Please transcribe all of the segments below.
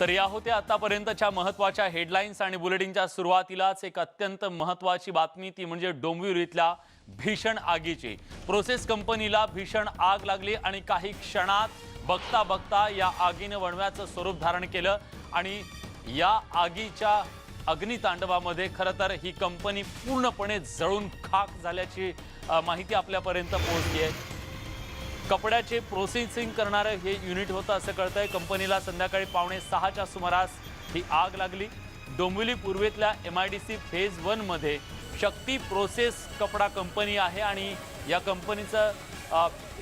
तर या होत्या आतापर्यंतच्या महत्त्वाच्या हेडलाईन्स आणि बुलेटिनच्या सुरुवातीलाच एक अत्यंत महत्वाची बातमी ती म्हणजे डोंबिवलीतल्या भीषण आगीची. प्रोसेस कंपनीला भीषण आग लागली आणि काही क्षणात बघता बघता या आगीनं वणव्याचं स्वरूप धारण केलं आणि या आगीच्या अग्नितांडवामध्ये खरं तर ही कंपनी पूर्णपणे जळून खाक झाल्याची माहिती आपल्यापर्यंत पोहोचली आहे. कपड्याचे प्रोसेसिंग करणारं हे युनिट होतं असं कळतं आहे कंपनीला संध्याकाळी पावणे सहाच्या सुमारास ही आग लागली. Dombivli पूर्वेतल्या M I D C phase वनमध्ये शक्ती प्रोसेस कपडा कंपनी आहे आणि या कंपनीचं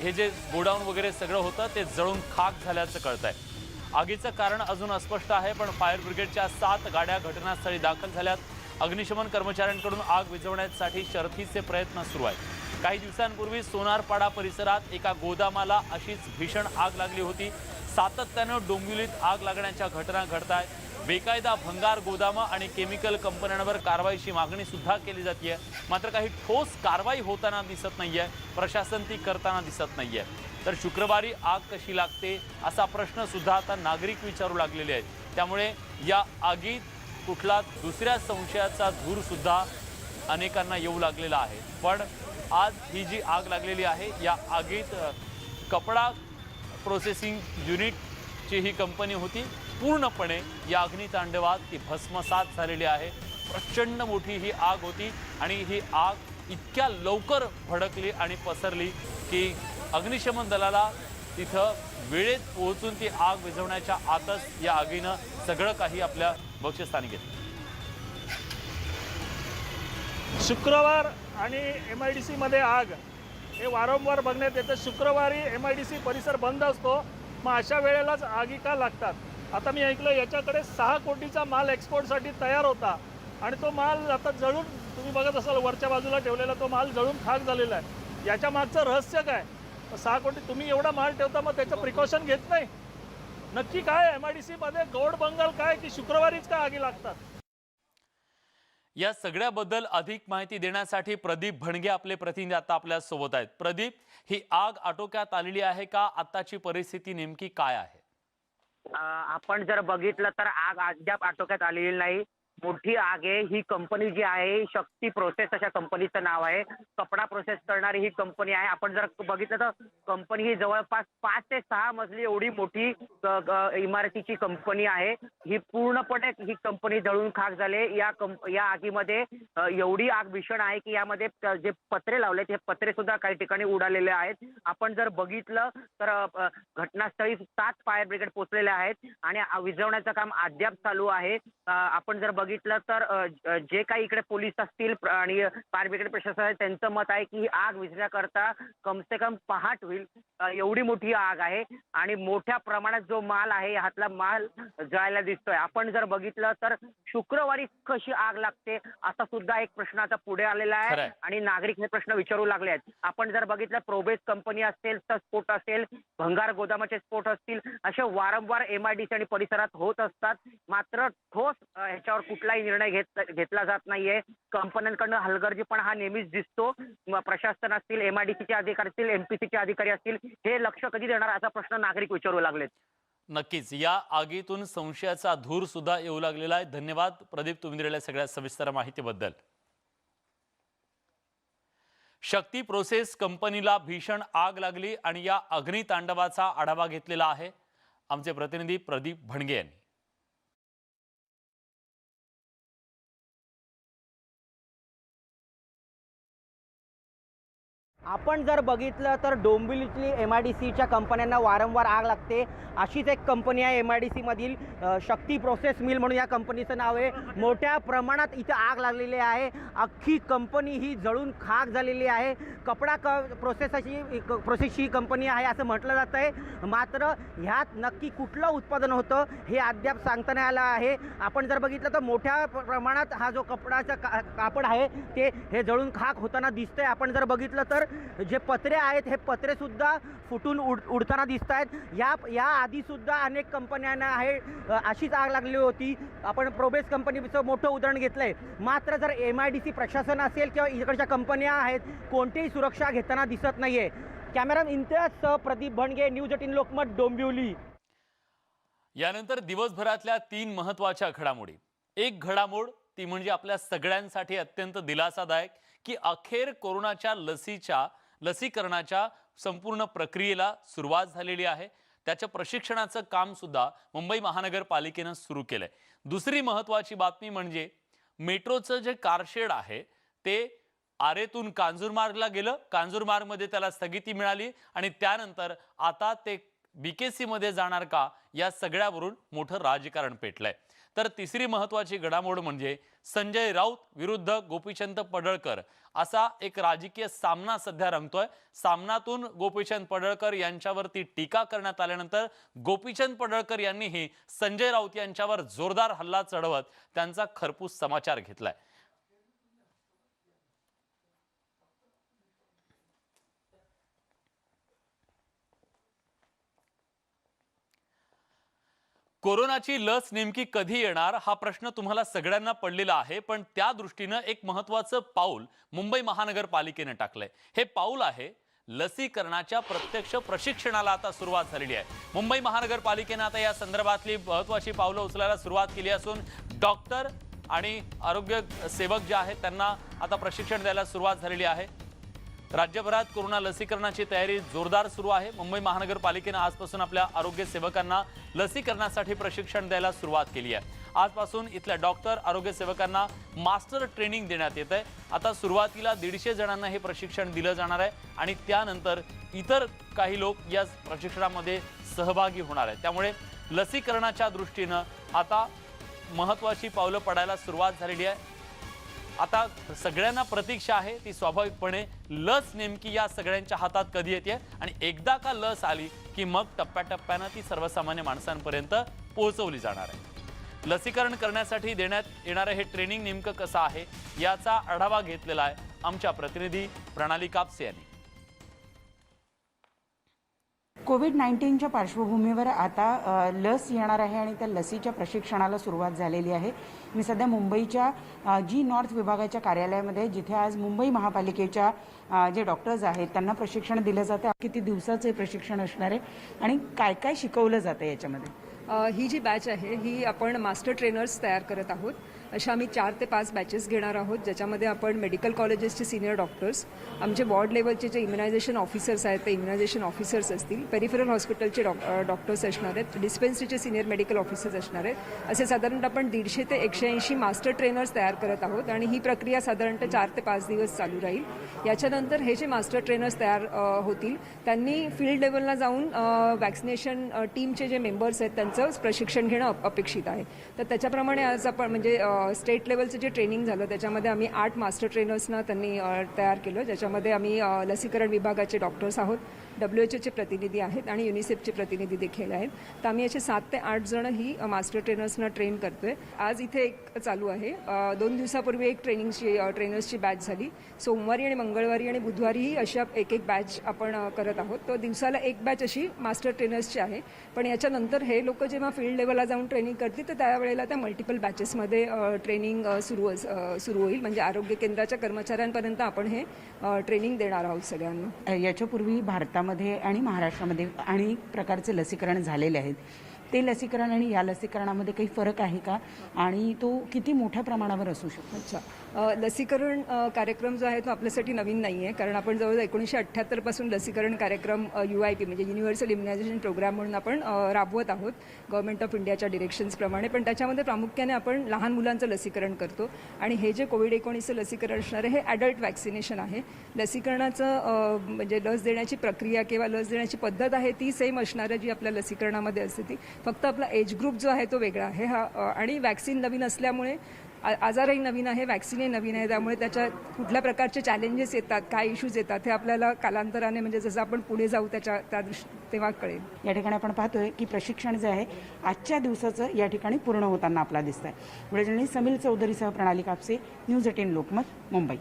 हे जे गोडाऊन वगैरे सगळं होतं ते जळून खाक झाल्याचं कळतं आहे आगीचं कारण अजून अस्पष्ट आहे पण फायर ब्रिगेडच्या सात गाड्या घटनास्थळी दाखल झाल्यात. अग्निशमन कर्मचाऱ्यांकडून आग विझवण्यासाठी शर्थीचे प्रयत्न सुरू आहेत. काही दिवसांपूर्वी सोनारपाडा परिसरात एका गोदामाला अशीच भीषण आग लागली होती. सातत्यानं डोंबिवलीत आग लागण्याच्या घटना घडत आहेत बेकायदा भंगार गोदामं आणि केमिकल कंपन्यांवर कारवाईची मागणी सुद्धा केली जाते मात्र काही ठोस कारवाई होताना दिसत नाही आहे प्रशासन ती करताना दिसत नाही आहे तर शुक्रवारी आग कशी लागते असा प्रश्न सुद्धा आता नागरिक विचारू लागलेले आहेत. त्यामुळे या आगीत कुठला दुसऱ्या संशयाचा धूर सुद्धा अनेकांना येऊ लागलेला आहे. पण आज ही जी आग लागलेली आहे या आगीत कपडा प्रोसेसिंग युनिटची ही कंपनी होती. पूर्णपणे या अग्नितांडवात ती भस्मसात झालेली आहे. प्रचंड मोठी ही आग होती आणि ही आग इतक्या लवकर भडकली आणि पसरली की अग्निशमन दलाला तिथं वेळेत पोहोचून ती आग विझवण्याच्या आतच या आगीनं सगळं काही आपल्या बक्षस्थानी घेतलं. शुक्रवार आणि एम आय डी सीमध्ये आग. हे वारंवार बघण्यात येतं. शुक्रवारी एम आय डी सी परिसर बंद असतो. मग अशा वेळेलाच आगी का लागतात? आता मी ऐकलं याच्याकडे सहा कोटीचा माल एक्सपोर्टसाठी तयार होता. आणि तो माल आता जळून तुम्ही बघत असाल वरच्या बाजूला ठेवलेला तो माल जळून खाक झालेला आहे. याच्या मागचं रहस्य काय? सहा कोटी तुम्ही एवढा माल ठेवता मग त्याचं प्रिकॉशन घेत नाही? नक्की काय एम आय डी सीमध्ये गौड बंगाल काय की शुक्रवारीच का आगी लागतात? या सगळ्याबद्दल अधिक माहिती देण्यासाठी प्रदीप भणगे आपले प्रतिनिधी आता आपल्यासोबत आहेत. प्रदीप ही आग आटोक्यात आलेली आहे का? आताची परिस्थिती नेमकी काय आहे? आपण जर बघितलं तर आग अद्याप आटोक्यात आलेली नाही. मोठी आग आहे ही कंपनी जी आहे शक्ती प्रोसेस अशा कंपनीचं नाव आहे. कपडा प्रोसेस करणारी ही कंपनी आहे. आपण जर बघितलं तर कंपनी ही जवळपास पाच ते सहा मजली एवढी मोठी इमारतीची कंपनी आहे. ही पूर्णपणे ही कंपनी जळून खाक झाले. या कंप या आगीमध्ये एवढी आग भीषण आहे की यामध्ये जे पत्रे लावले ते पत्रे सुद्धा काही ठिकाणी उडालेले आहेत. आपण जर बघितलं तर घटनास्थळी सात फायर ब्रिगेड पोहोचलेले आहेत. आणि विझवण्याचं काम अद्याप चालू आहे. आपण जर बघितलं तर अ, ज- काही इकडे पोलीस असतील आणि फायर ब्रिगेड प्रशासन आहे त्यांचं मत आहे की ही आग विझण्याकरता कम से कम पहाट होईल. एवढी मोठी आग आहे आणि मोठ्या प्रमाणात जो माल आहे यातला माल जळायला दिसतोय. आपण जर बघितलं तर शुक्रवारी कशी आग लागते असा सुद्धा एक प्रश्न आता पुढे आलेला. आहे आणि नागरिक हे प्रश्न विचारू लागले आहेत. आपण जर बघितलं प्रोबेस कंपनी असेल तर स्फोट असेल भंगार गोदामाचे स्फोट असतील असे वारंवार एम आय डी सी आणि परिसरात होत असतात. मात्र ठोस ह्याच्यावर कुठलाही निर्णय घेत घेतला जात नाहीये. कंपन्यांकडनं हलगर्जीपणा हा नेहमीच दिसतो. प्रशासन असतील एम आय डी सीचे अधिकारी असतील एम पी सीचे अधिकारी असतील हे लक्ष कधी देणार असा प्रश्न नागरिक विचारू लागलेत. नक्कीच. या आगीतून संशयाचा धूर सुद्धा येऊ लागलेला आहे. धन्यवाद. प्रदीप तुम्ही दिलेल्या सगळ्या सविस्तर माहितीबद्दल. शक्ती प्रोसेस कंपनीला भीषण आग लागली आणि या अग्नितांडवाचा आढावा घेतलेला आहे. आमचे प्रतिनिधी प्रदीप भणगे यांनी. आपण जर बघितलं तर डोंबिवलीतली एम आय डी सीच्या कंपन्यांना वारंवार आग लागते. अशीच एक कंपनी आहे एम आय डी सीमधील शक्ती प्रोसेस मिल म्हणून या कंपनीचं नाव आहे. मोठ्या प्रमाणात इथं आग लागलेली आहे. अख्खी कंपनी ही जळून खाक झालेली आहे. कपडा क प्रोसेसची प्रोसेसची कंपनी आहे असं म्हटलं जातं आहे. मात्र ह्यात नक्की कुठलं उत्पादन होतं हे अद्याप सांगता नाही आलं आहे. आपण जर बघितलं तर मोठ्या प्रमाणात हा जो कपडाचा का कापड आहे ते हे जळून खाक होताना दिसतंय. आपण जर बघितलं तर जे पत्रे आहेत हे पत्रे सुद्धा फुटून उड उडताना दिसत आहेत या या आधी सुद्धा अनेक कंपन्यांना आहे अशीच आग लागली होती. आपण प्रोबेस कंपनीचं मोठं उदाहरण घेतलंय. मात्र जर एम आय डी सी प्रशासन असेल किंवा इकडच्या कंपन्या आहेत कोणतीही सुरक्षा घेताना दिसत नाहीये. Camera Imtiaz Pradeep Bhanage news eighteen Lokmat Dombivli. यानंतर दिवसभरातल्या तीन महत्त्वाच्या घडामोडी. एक घडामोड ती म्हणजे आपल्या सगळ्यांसाठी अत्यंत दिलासादायक. की अखेर कोरोनाच्या लसीच्या लसीकरणाच्या संपूर्ण प्रक्रियेला सुरुवात झालेली आहे. त्याच्या प्रशिक्षणाचं काम सुद्धा मुंबई महानगरपालिकेनं सुरू केलंय. दुसरी महत्वाची बातमी म्हणजे मेट्रोचं जे कारशेड आहे ते आरेतून कांजूरमार्गला गेलं. कांजूरमार्गमध्ये त्याला स्थगिती मिळाली आणि त्यानंतर आता ते बीकेसी मध्ये जाणार का या सगळ्यावरून मोठं राजकारण पेटलंय. तर तिसरी महत्त्वाची घडामोड म्हणजे संजय राऊत विरुद्ध गोपीचंद पडळकर. असा एक राजकीय सामना सध्या रंगतोय. सामनातून गोपीचंद पडळकर यांच्यावरती टीका करण्यात आल्यानंतर गोपीचंद पडळकर यांनीही संजय राऊत यांच्यावर जोरदार हल्ला चढवत त्यांचा खरपूस समाचार घेतलाय. कोरोनाची लस नेमकी कधी येणार हा प्रश्न तुम्हाला सगळ्यांना पडलेला आहे पण त्या दृष्टीनं एक महत्वाचं पाऊल मुंबई महानगरपालिकेनं टाकलंय. हे पाऊल आहे लसीकरणाच्या प्रत्यक्ष प्रशिक्षणाला आता सुरुवात झालेली आहे. मुंबई महानगरपालिकेनं आता या संदर्भातली महत्वाची पावलं उचलायला सुरुवात केली असून डॉक्टर आणि आरोग्य सेवक जे आहेत त्यांना आता प्रशिक्षण द्यायला सुरुवात झालेली आहे. राज्यभरात कोरोना लसीकरणाची तयारी जोरदार सुरू आहे. मुंबई महानगरपालिकेनं आजपासून आपल्या आरोग्य सेवकांना लसीकरणासाठी प्रशिक्षण द्यायला सुरुवात केली आहे. आजपासून इथल्या डॉक्टर आरोग्य सेवकांना मास्टर ट्रेनिंग देण्यात येत आहे आता सुरुवातीला दीडशे जणांना हे प्रशिक्षण दिलं जाणार आहे आणि त्यानंतर इतर काही लोक या प्रशिक्षणामध्ये सहभागी होणार आहे त्यामुळे लसीकरणाच्या दृष्टीनं आता महत्त्वाची पावलं पडायला सुरुवात झालेली आहे. आता सगळ्यांना प्रतीक्षा आहे ती स्वाभाविकपणे लस नेमकी या सगळ्यांच्या हातात कधी येते? आणि एकदा का लस आली की मग टप्प्याटप्प्यानं ती सर्वसामान्य माणसांपर्यंत पोहोचवली जाणार आहे. लसीकरण करण्यासाठी देण्यात येणारं हे ट्रेनिंग नेमकं कसं आहे याचा आढावा घेतलेला आहे आमच्या प्रतिनिधी प्रणाली कापसे यांनी. कोविड नाईन्टीनच्या पार्श्वभूमीवर आता लस येणार आहे आणि त्या लसीच्या प्रशिक्षणाला सुरुवात झालेली आहे. मी सध्या मुंबईच्या जी नॉर्थ विभागाच्या कार्यालयामध्ये जिथे आज मुंबई महापालिकेच्या जे डॉक्टर्स आहेत त्यांना प्रशिक्षण दिलं जातं. किती दिवसाचं हे प्रशिक्षण असणार आहे आणि काय काय शिकवलं जातं याच्यामध्ये? ही जी बॅच आहे ही आपण मास्टर ट्रेनर्स तयार करत आहोत. अशा आम्ही चार ते पाच बॅचेस घेणार आहोत ज्याच्यामध्ये आपण मेडिकल कॉलेजेसचे सिनियर डॉक्टर्स आमचे वॉर्ड लेवलचे जे इम्युनायझेशन ऑफिसर्स आहेत ते इम्युनायझेशन ऑफिसर्स असतील पेरिफेरल हॉस्पिटलचे डॉ डॉक्टर्स असणार आहेत डिस्पेन्सरीचे सिनियर मेडिकल ऑफिसर्स असणार आहेत. असे साधारणतः आपण दीडशे ते एकशे ऐंशी मास्टर ट्रेनर्स तयार करत आहोत आणि ही प्रक्रिया साधारणतः चार ते पाच दिवस चालू राहील. याच्यानंतर हे जे मास्टर ट्रेनर्स तयार होतील त्यांनी फील्ड लेवलला जाऊन वॅक्सिनेशन टीमचे जे मेंबर्स आहेत त्यांचं प्रशिक्षण घेणं अप- अपेक्षित आहे. तर त्याच्याप्रमाणे आज आपण म्हणजे स्टेट लेवलचं जे ट्रेनिंग झालं त्याच्यामध्ये आम्ही आठ मास्टर ट्रेनर्सना त्यांनी तयार केलं. ज्याच्यामध्ये आम्ही लसीकरण विभागाचे डॉक्टर्स आहोत. डब्ल्यू एच ओचे प्रतिनिधी आहेत आणि युनिसेफचे प्रतिनिधी देखील आहेत. तर आम्ही असे सात ते आठ जण ही मास्टर ट्रेनर्सना ट्रेन करतोय. आज इथे एक चालू आहे. दोन दिवसापूर्वी एक ट्रेनिंगची ट्रेनर्सची बॅच झाली. सोमवारी आणि मंगळवारी आणि बुधवारीही अशा एक एक बॅच आपण करत आहोत. तर दिवसाला एक बॅच अशी मास्टर ट्रेनर्सची आहे. पण याच्यानंतर हे लोक जेव्हा फील्ड लेवलला जाऊन ट्रेनिंग करतील तर त्यावेळेला त्या मल्टिपल बॅचेसमध्ये ट्रेनिंग सुरू अस- सुरू होईल. म्हणजे आरोग्य केंद्राच्या कर्मचाऱ्यांपर्यंत आपण हे ट्रेनिंग देणार आहोत सगळ्यांना. याच्यापूर्वी भारता भारतामध्ये आणि महाराष्ट्रामध्ये अनेक प्रकारचे लसीकरण झालेले आहेत. ते लसीकरण आणि या लसीकरणामध्ये काही फरक आहे का? आणि तो किती मोठ्या प्रमाणावर असू शकतो? अच्छा. लसीकरण कार्यक्रम जो आहे तो आपल्यासाठी नवीन नाही आहे कारण आपण जवळजवळ एकोणीसशे अठ्ठ्याहत्तरपासून लसीकरण कार्यक्रम यू आय पी म्हणजे युनिव्हर्सल इम्युनायझेशन प्रोग्राम म्हणून आपण राबवत आहोत. गव्हर्नमेंट ऑफ इंडियाच्या डिरेक्शन्सप्रमाणे पण त्याच्यामध्ये प्रामुख्याने आपण लहान मुलांचं लसीकरण करतो. आणि हे जे कोविड एकोणीसचं लसीकरण असणारे हे ॲडल्ट वॅक्सिनेशन आहे. लसीकरणाचं म्हणजे लस देण्याची प्रक्रिया किंवा लस देण्याची पद्धत आहे ती सेम असणारं जी आपल्या लसीकरणामध्ये असते ती. फक्त आपला एज ग्रुप जो आहे तो वेगळा आहे. हा आणि वॅक्सिन नवीन असल्यामुळे आजारही नवीन आहे वॅक्सिनही नवीन आहे. त्यामुळे त्याच्या कुठल्या प्रकारचे चॅलेंजेस येतात काय इश्यूज येतात हे आपल्याला कालांतराने म्हणजे जसं आपण पुढे जाऊ त्याच्या त्या दृष्टी तेव्हा कळेल. या ठिकाणी आपण पाहतोय की प्रशिक्षण जे आहे आजच्या दिवसाचं या ठिकाणी पूर्ण होताना आपल्याला दिसत आहे वेळेजणी समील चौधरीसह प्रणाली कापसे न्यूज एटीन लोकमत मुंबई.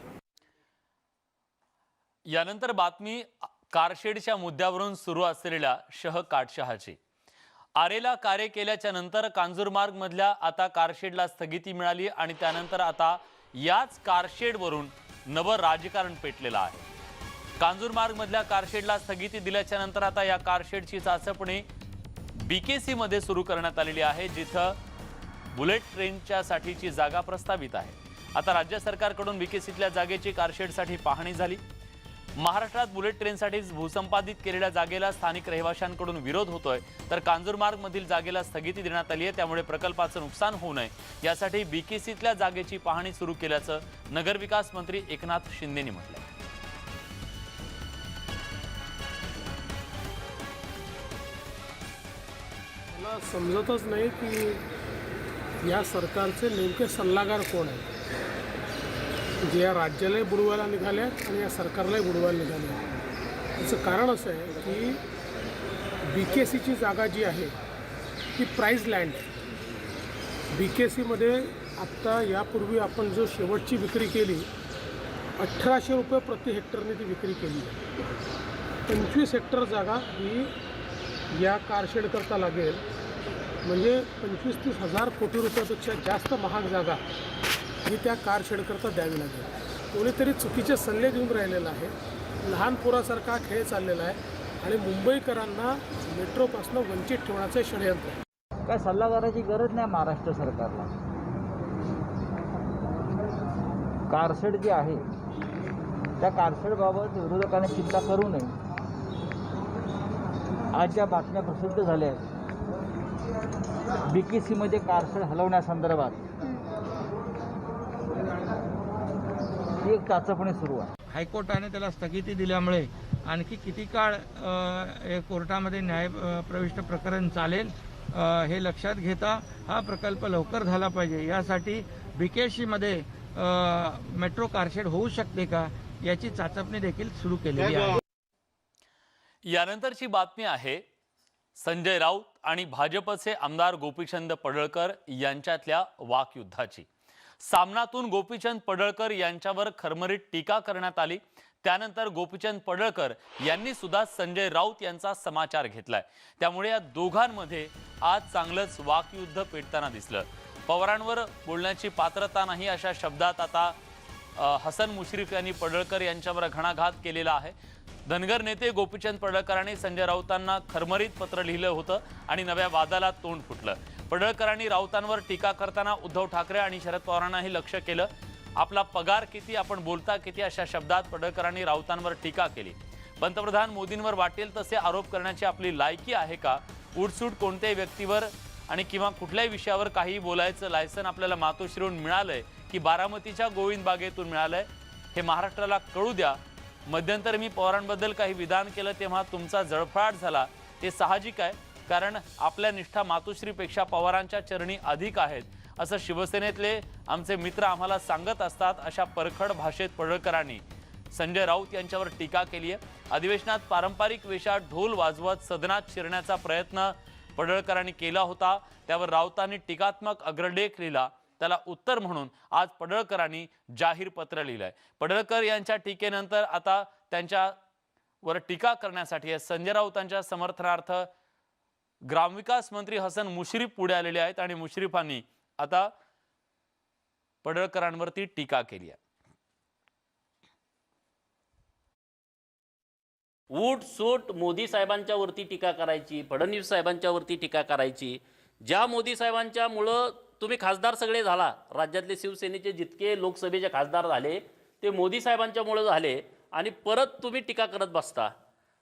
यानंतर बातमी कारशेडच्या मुद्द्यावरून सुरू असलेल्या शह काटशहाची आरेला कार्य केल्याच्यानंतर कांजूरमार्ग मधल्या आता कारशेडला स्थगिती मिळाली आणि त्यानंतर आता याच कारशेडवरून नवं राजकारण पेटलेलं आहे. कांजूरमार्ग मधल्या कारशेडला स्थगिती दिल्याच्या नंतर आता या कारशेडची चाचपणी बी के सीमध्ये सुरू करण्यात आलेली आहे जिथं बुलेट ट्रेनच्या साठीची जागा प्रस्तावित आहे. आता राज्य सरकारकडून बीकेसीतल्या जागेची कारशेडसाठी पाहणी झाली. महाराष्ट्रात बुलेट ट्रेनसाठी भूसंपादित केलेल्या जागेला स्थानिक रहिवाशांकडून विरोध होतोय. तर कांजूरमार्गमधील जागेला स्थगिती देण्यात आली आहे त्यामुळे प्रकल्पाचं नुकसान होऊ नये. यासाठी बीकेसीतल्या जागेची पाहणी सुरू केल्याचं नगरविकास मंत्री एकनाथ शिंदेनी म्हटलं मला समजतच नाही की या सरकारचे नेमके सल्लागार कोण आहेत. जे या राज्यालाही बुडवायला निघाले आहेत आणि या सरकारलाही बुडवायला निघाले आहेत. याचं कारण असं आहे की बी के सीची जागा जी आहे ती प्राईज लँड आहे. बी के सीमध्ये आत्ता यापूर्वी आपण जो शेवटची विक्री केली अठराशे रुपये प्रति हेक्टरने ती विक्री केली. पंचवीस हेक्टर जागा ही या कारशेडकरता लागेल. म्हणजे पंचवीस तीस हजार कोटी रुपयापेक्षा जास्त महाग जागा. ही त्या कारशेडकरता द्यावी लागेल. कोणीतरी चुकीचे सल्ले देऊन राहिलेला आहे. लहान पोरासारखा खेळ चाललेला आहे आणि मुंबईकरांना मेट्रोपासून वंचित ठेवण्याचं षडयंत्र आहे. काय सल्लागाराची गरज नाही महाराष्ट्र सरकारला? कारशेड जे आहे त्या कारशेडबाबत विरोधकांनी चिंता करू नये. आज ज्या बातम्या प्रसिद्ध झाल्या आहेत बी के सीमध्ये कारशेड हलवण्यासंदर्भात. एक चाचपणी सुरू आहे. हायकोर्टाने त्याला स्थगिती दिल्यामुळे आणखी किती काळ हे कोर्टामध्ये न्याय प्रविष्ट प्रकरण चालेल हे लक्षात घेता हा प्रकल्प लवकर झाला पाहिजे. यासाठी बीकेसीमध्ये मेट्रो कारशेड होऊ शकते का याची चाचपणी देखील सुरू केलेली आहे. यानंतरची बातमी आहे संजय राऊत आणि भाजपचे आमदार गोपीचंद पडळकर यांच्यातल्या वाकयुद्धाची. सामनातून गोपीचंद पडळकर यांच्यावर खरमरीत टीका करण्यात आली. त्यानंतर गोपीचंद पडळकर यांनी सुद्धा संजय राऊत यांचा समाचार घेतलाय. त्यामुळे या दोघांमध्ये आज चांगलंच वाकयुद्ध पेटताना दिसलं. पवारांवर बोलण्याची पात्रता नाही अशा शब्दात आता हसन मुश्रीफ यांनी पडळकर यांच्यावर घणाघात केलेला आहे. धनगर नेते गोपीचंद पडळकरांनी संजय राऊतांना खरमरीत पत्र लिहिलं होतं आणि नव्या वादाला तोंड फुटलं. पडळकरांनी राऊतांवर टीका करताना उद्धव ठाकरे आणि शरद पवारांनाही लक्ष केलं. आपला पगार किती आपण बोलता किती अशा शब्दात पडळकरांनी राऊतांवर टीका केली. पंतप्रधान मोदींवर वाटेल तसे आरोप करण्याची आपली लायकी आहे का? उठसूट कोणत्याही व्यक्तीवर आणि किंवा कुठल्याही विषयावर काही बोलायचं लायसन आपल्याला मातोश्रीहून मिळालंय की बारामतीच्या गोविंद बागेतून मिळालंय हे महाराष्ट्राला कळू द्या. मध्यंतरी मी पवारांबद्दल काही विधान केलं तेव्हा तुमचा जळफळाट झाला. ते साहजिक आहे. कारण आपल्या निष्ठा मातोश्रीपेक्षा पवारांच्या चरणी अधिक आहेत. असं शिवसेनेतले आमचे मित्र आम्हाला सांगत असतात अशा परखड भाषेत पडळकरांनी. संजय राऊत यांच्यावर टीका केली आहे. अधिवेशनात पारंपरिक वेशात ढोल वाजवत सदनात शिरण्याचा प्रयत्न पडळकरांनी केला होता. त्यावर राऊतांनी टीकात्मक अग्रलेख लिहिला. त्याला उत्तर म्हणून आज पडळकरांनी जाहीर पत्र लिहिलंय. पडळकर यांच्या टीकेनंतर आता त्यांच्यावर टीका करण्यासाठी संजय राऊतांच्या समर्थनार्थ ग्रामविकास मंत्री हसन मुश्रीफ पुढे आलेले आहेत आणि मुश्रीफांनी आता पडळकरांवरती टीका केली आहे. सूट मोदी साहेबांच्या वरती टीका करायची फडणवीस साहेबांच्या वरती टीका करायची. ज्या मोदी साहेबांच्या मुळं तुम्ही खासदार सगळे झाला राज्यातले शिवसेनेचे जितके लोकसभेचे खासदार झाले ते मोदी साहेबांच्यामुळं झाले आणि परत तुम्ही टीका करत बसता.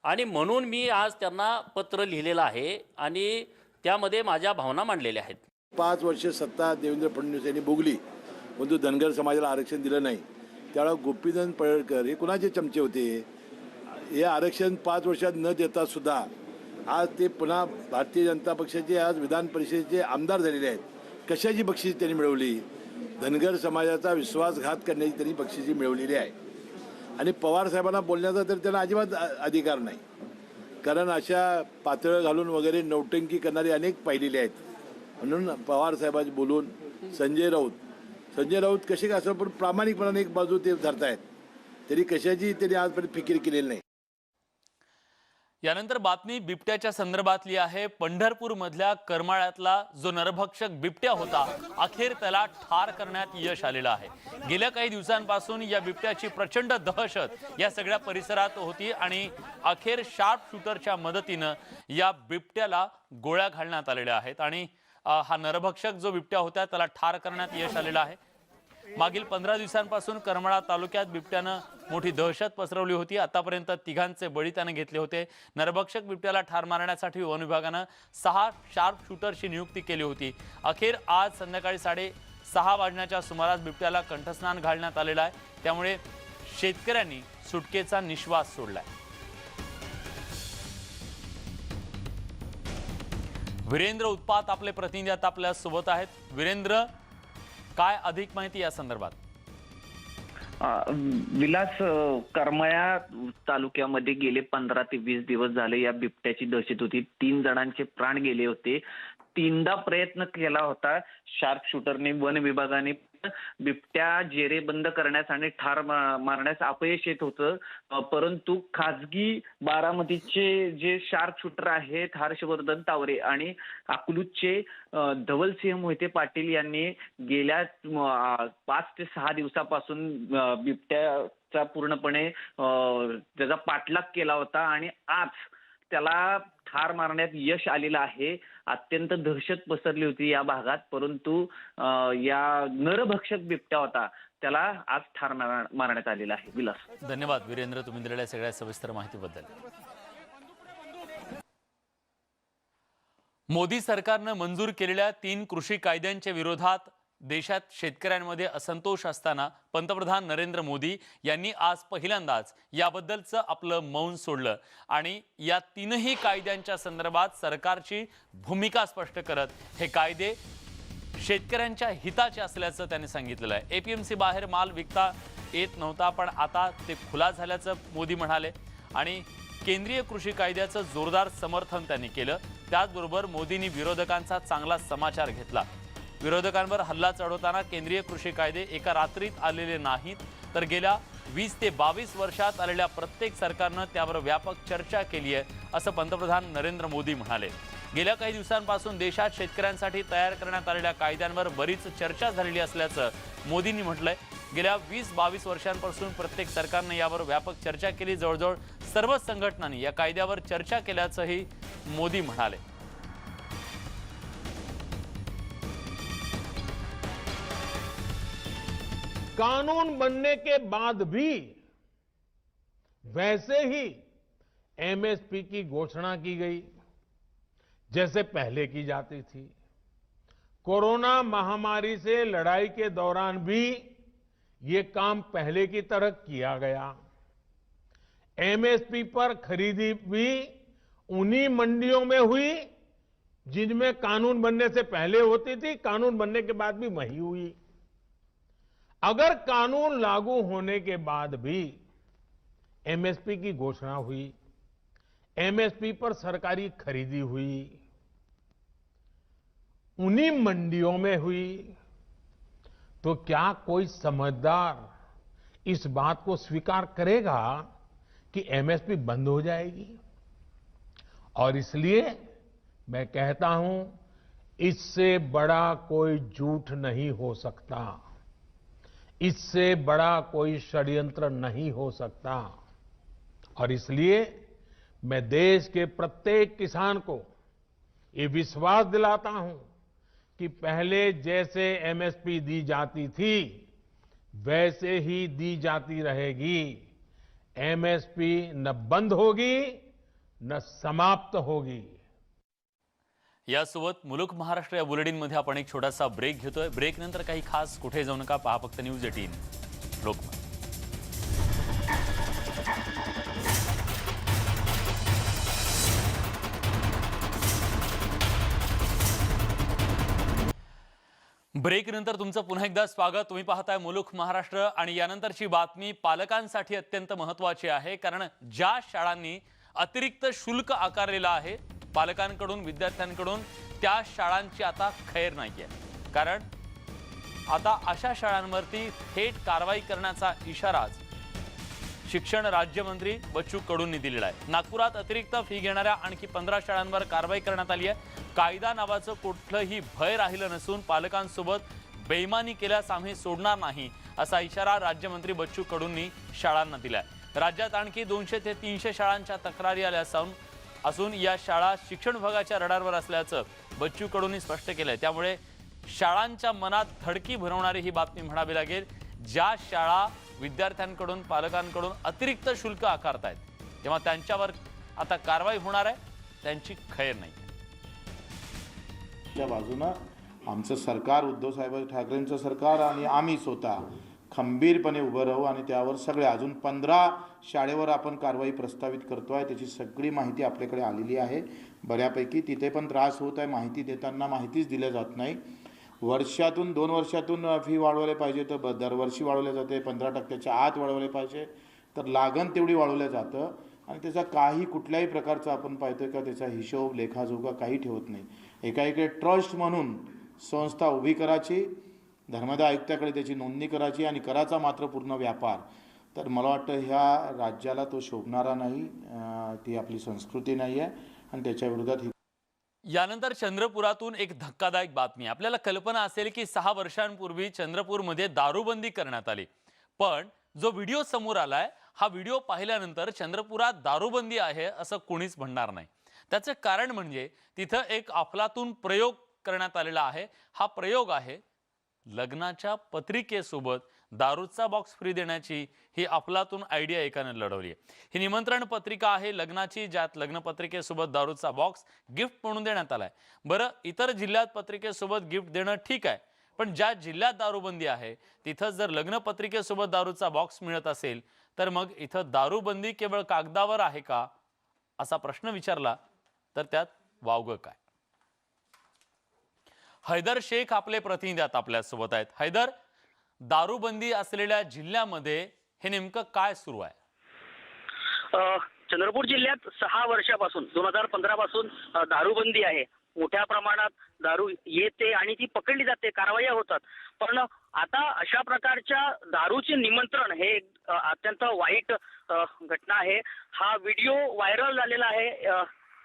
आणि म्हणून मी आज त्यांना पत्र लिहिलेलं आहे आणि त्यामध्ये माझ्या भावना मांडलेल्या आहेत. पाच वर्ष सत्ता देवेंद्र फडणवीस यांनी भोगली. परंतु धनगर समाजाला आरक्षण दिलं नाही. त्यावेळा गोपीचंद पडळकर हे कुणाचे चमचे होते? हे आरक्षण पाच वर्षात न देता सुद्धा आज ते पुन्हा भारतीय जनता पक्षाचे आज विधान परिषदेचे आमदार झालेले आहेत. कशाची बक्षीस त्यांनी मिळवली? धनगर समाजाचा विश्वासघात करण्याची त्यांनी बक्षिसी मिळवलेली आहे. आणि पवार साहेबांना बोलण्याचा तर त्यांना अजिबात अधिकार नाही. कारण अशा पातळं घालून वगैरे नौटंकी करणारी अनेक पाहिलेली आहेत. म्हणून पवार साहेबांची बोलून संजय राऊत संजय राऊत कसे का असं पण प्रामाणिकपणाने एक बाजू ते धरतायत. तरी कशाची त्यांनी आजपर्यंत फिकीर केलेली नाही. यानंतर बातमी बिबट्याच्या संदर्भातली आहे. पंढरपूर मधल्या करमाळ्यातला जो नरभक्षक बिबट्या होता अखेर त्याला ठार करण्यात यश आलेलं आहे. गेल्या काही दिवसांपासून या बिबट्याची प्रचंड दहशत या सगळ्या परिसरात होती आणि अखेर शार्प शूटरच्या मदतीनं या बिबट्याला गोळ्या घालण्यात आलेल्या आहेत. आणि हा नरभक्षक जो बिबट्या होता त्याला ठार करण्यात यश आलेलं आहे. मागील पंधरा दिवसांपासून करमाळा तालुक्यात बिबट्यानं मोठी दहशत पसरवली होती. आतापर्यंत तिघांचे बळी त्यानं घेतले होते. नरभक्षक बिबट्याला ठार मारण्यासाठी वन विभागानं सहा शार्प शूटरची नियुक्ती केली होती. अखेर आज संध्याकाळी साडे सहा वाजण्याच्या सुमारास बिबट्याला कंठस्नान घालण्यात आलेलं आहे. त्यामुळे शेतकऱ्यांनी सुटकेचा निश्वास सोडलाय. वीरेंद्र उत्पात आपले प्रतिनिधी आता आपल्यासोबत आहेत. वीरेंद्र काय अधिक माहिती या संदर्भात? विलास करमया तालुक्यामध्ये गेले पंधरा ते वीस दिवस झाले या बिबट्याची दहशत होती. तीन जणांचे प्राण गेले होते. तीनदा प्रयत्न केला होता शार्प शूटरने वन विभागाने. बिबट्या जेरेबंद करण्यास आणि ठार मारण्यास अपयश येत होतं. परंतु खाजगी बारामतीचे जे शार्प शूटर आहेत हर्षवर्धन तावरे आणि अकलूजचे धवल धवलसिंह मोहिते पाटील यांनी गेल्या पाच ते सहा दिवसापासून बिबट्याचा पूर्णपणे त्याचा पाठलाग केला होता आणि आज त्याला ठार मारण्यात यश आलेलं आहे. अत्यंत दहशत पसरली होती या भागात परंतु या नरभक्षक बिबट्या होता त्याला आज ठार मारण्यात आलेला आहे. विलास धन्यवाद वीरेंद्र. तुम्ही दिलेल्या सगळ्या सविस्तर माहितीबद्दल. मोदी सरकारनं मंजूर केलेल्या तीन कृषी कायद्यांच्या विरोधात देशात शेतकऱ्यांमध्ये असंतोष असताना पंतप्रधान नरेंद्र मोदी यांनी आज पहिल्यांदाच याबद्दलचं आपलं मौन सोडलं. आणि या तीनही कायद्यांच्या संदर्भात सरकारची भूमिका स्पष्ट करत हे कायदे शेतकऱ्यांच्या हिताचे असल्याचं त्यांनी सांगितलेलं आहे. ए पी एम सी बाहेर माल विकता येत नव्हता पण आता ते खुला झाल्याचं मोदी म्हणाले. आणि केंद्रीय कृषी कायद्याचं जोरदार समर्थन त्यांनी केलं. त्याचबरोबर मोदींनी विरोधकांचा चांगला समाचार घेतला. विरोधकांवर हल्ला चढवताना केंद्रीय कृषी कायदे एका रात्रीत आलेले नाहीत तर गेल्या वीस ते बावीस वर्षात आलेल्या प्रत्येक सरकारनं त्यावर व्यापक चर्चा केली आहे असं पंतप्रधान नरेंद्र मोदी म्हणाले. गेल्या काही दिवसांपासून देशात शेतकऱ्यांसाठी तयार करण्यात आलेल्या कायद्यांवर बरीच चर्चा झालेली असल्याचं मोदींनी म्हटलंय. गेल्या वीस बावीस वर्षांपासून प्रत्येक सरकारनं यावर व्यापक चर्चा केली. जवळजवळ सर्वच संघटनांनी या कायद्यावर चर्चा केल्याचंही मोदी म्हणाले. कानून बनने के बाद भी वैसे ही एमएसपी की घोषणा की गई, जैसे पहले की जाती थी। कोरोना महामारी से लड़ाई के दौरान भी ये काम पहले की तरह किया गया। एमएसपी पर खरीदी भी उन्हीं मंडियों में हुई, जिनमें कानून बनने से पहले होती थी, कानून बनने के बाद भी वही हुई। अगर कानून लागू होने के बाद भी एमएसपी की घोषणा हुई एमएसपी पर सरकारी खरीदी हुई, उन्हीं मंडियों में हुई तो क्या कोई समझदार इस बात को स्वीकार करेगा कि एमएसपी बंद हो जाएगी? और इसलिए मैं कहता हूँ, इससे बड़ा कोई झूठ नहीं हो सकता। इससे बड़ा कोई षड्यंत्र नहीं हो सकता। और इसलिए मैं देश के प्रत्येक किसान को ये विश्वास दिलाता हूँ कि पहले जैसे एमएसपी दी जाती थी, वैसे ही दी जाती रहेगी। एमएसपी न बंद होगी, न समाप्त होगी। यासोबत मुलुक महाराष्ट्र या बुलेटिनमध्ये आपण एक छोटासा ब्रेक घेतोय. ब्रेक नंतर काही खास कुठे जाऊ नका. पहा फक्त न्यूज एटीन. लोकमत. ब्रेक नंतर तुमचं पुन्हा एकदा स्वागत. तुम्ही पाहताय मुलुक महाराष्ट्र आणि यानंतरची बातमी पालकांसाठी अत्यंत महत्वाची आहे. कारण ज्या शाळांनी अतिरिक्त शुल्क आकारलेलं आहे पालकांकडून विद्यार्थ्यांकडून त्या शाळांची आता खैर नाहीये. कारण आता अशा शाळांवरती थेट कारवाई करण्याचा इशाराच शिक्षण राज्यमंत्री बच्चू कडूंनी दिलेला आहे. नागपुरात अतिरिक्त फी घेणाऱ्या आणखी पंधरा शाळांवर कारवाई करण्यात आली आहे. कायदा नावाचं कुठलंही भय राहिलं नसून पालकांसोबत बेईमानी केल्यास आम्ही सोडणार नाही असा इशारा राज्यमंत्री बच्चू कडूंनी शाळांना दिलाय. राज्यात आणखी दोनशे ते तीनशे शाळांच्या तक्रारी आल्या असून असून या शाळा शिक्षण विभागाच्या रडारवर असल्याचं बच्चू कडूंनी स्पष्ट आहे त्यामुळे शाळांच्या मनात धडकी भरवणारी ही बातमी म्हणावी लागेल. ज्या शाळा विद्यार्थ्यांकडून पालकांकडून अतिरिक्त शुल्क आकारतायत तेव्हा त्यांच्यावर आता कारवाई होणार आहे त्यांची खैर नाही. च्या बाजूनं आमचं सरकार उद्धव साहेब ठाकरेंचं सरकार आणि आम्ही स्वतः खंबीरपणे उभं राहू आणि त्यावर सगळे अजून पंधरा शाळेवर आपण कारवाई प्रस्तावित करतो आहे त्याची सगळी माहिती आपल्याकडे आलेली आहे. बऱ्यापैकी तिथे पण त्रास होत आहे माहिती देताना माहितीच दिल्या जात नाही. वर्षातून दोन वर्षातून फी वाढवले पाहिजे तर ब- दरवर्षी वाढवले जाते पंधरा टक्क्याच्या आत वाढवले पाहिजे. तर लागण तेवढी वाढवलं जातं आणि त्याचा काही कुठल्याही प्रकारचा आपण पाहतोय का त्याचा हिशोब लेखाजोखा काही ठेवत नाही. एका इकडे ट्रस्ट म्हणून संस्था उभी करायची. धर्मदाय आयुक्ताकडे त्याची नोंदणी करायची आणि कराचा मात्र पूर्ण व्यापार. तर मला वाटतं ह्या राज्याला तो शोभणारा नाही ती आपली संस्कृती नाही आहे आणि त्याच्या विरोधात ही यानंतर चंद्रपुरातून एक धक्कादायक बातमी. आपल्याला कल्पना असेल की सहा वर्षांपूर्वी चंद्रपूरमध्ये दारूबंदी करण्यात आली. पण जो व्हिडिओ समोर आलाय हा व्हिडिओ पाहिल्यानंतर चंद्रपुरात दारूबंदी आहे असं कोणीच म्हणणार नाही. त्याचं कारण म्हणजे तिथं एक अफलातून प्रयोग करण्यात आलेला आहे. हा प्रयोग आहे लग्नाच्या पत्रिकेसोबत दारूचा बॉक्स फ्री देण्याची ही अफलातून आयडिया एकाने लढवली आहे. ही निमंत्रण पत्रिका आहे लग्नाची ज्यात लग्नपत्रिकेसोबत दारूचा बॉक्स गिफ्ट म्हणून देण्यात आलाय. बरं इतर जिल्ह्यात पत्रिकेसोबत गिफ्ट देणं ठीक आहे पण ज्या जिल्ह्यात दारूबंदी आहे तिथं जर लग्नपत्रिकेसोबत दारूचा बॉक्स मिळत असेल तर मग इथं दारूबंदी केवळ कागदावर आहे का असा प्रश्न विचारला तर त्यात वावगं काय? हैदर शेख आपले प्रतिनिधी आता आपल्यासोबत आहेत. हैदर दारूबंदी असलेल्या जिल्ह्यामध्ये हे नेमकं काय सुरू आहे? चंद्रपूर जिल्ह्यात सहा वर्षापासून दोन हजार पंधरा पासून दारूबंदी आहे. मोठ्या प्रमाणात दारू येते आणि ती पकडली जाते कारवाया होतात. पण आता अशा प्रकारच्या दारूचे निमंत्रण हे एक, अत्यंत वाईट घटना आहे. हा व्हिडिओ व्हायरल झालेला आहे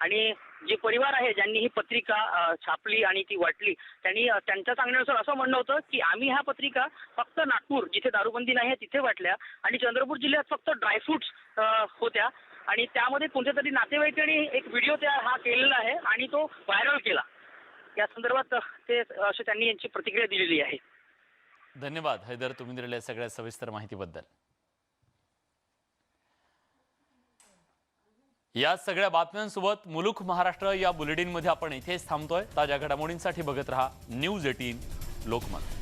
आणि जे परिवार आहे ज्यांनी ही पत्रिका छापली आणि ती वाटली त्यांनी त्यांच्या सांगण्यानुसार असं म्हणणं होतं की आम्ही ह्या पत्रिका फक्त नागपूर जिथे दारूबंदी नाही आहे तिथे वाटल्या आणि चंद्रपूर जिल्ह्यात फक्त ड्रायफ्रुट्स होत्या. आणि त्यामध्ये कोणत्या तरी नातेवाईकांनी एक व्हिडिओ त्या हा केलेला आहे आणि तो व्हायरल केला. या संदर्भात ते अशी त्यांनी यांची प्रतिक्रिया दिलेली आहे. धन्यवाद. हैदर तुम्ही दिलेल्या सगळ्या सविस्तर माहितीबद्दल. या सगळ्या बातम्यांसोबत मुलुख महाराष्ट्र या बुलेटिनमध्ये आपण इथेच थांबतोय. ताज्या घडामोडींसाठी बघत रहा न्यूज एटीन लोकमत.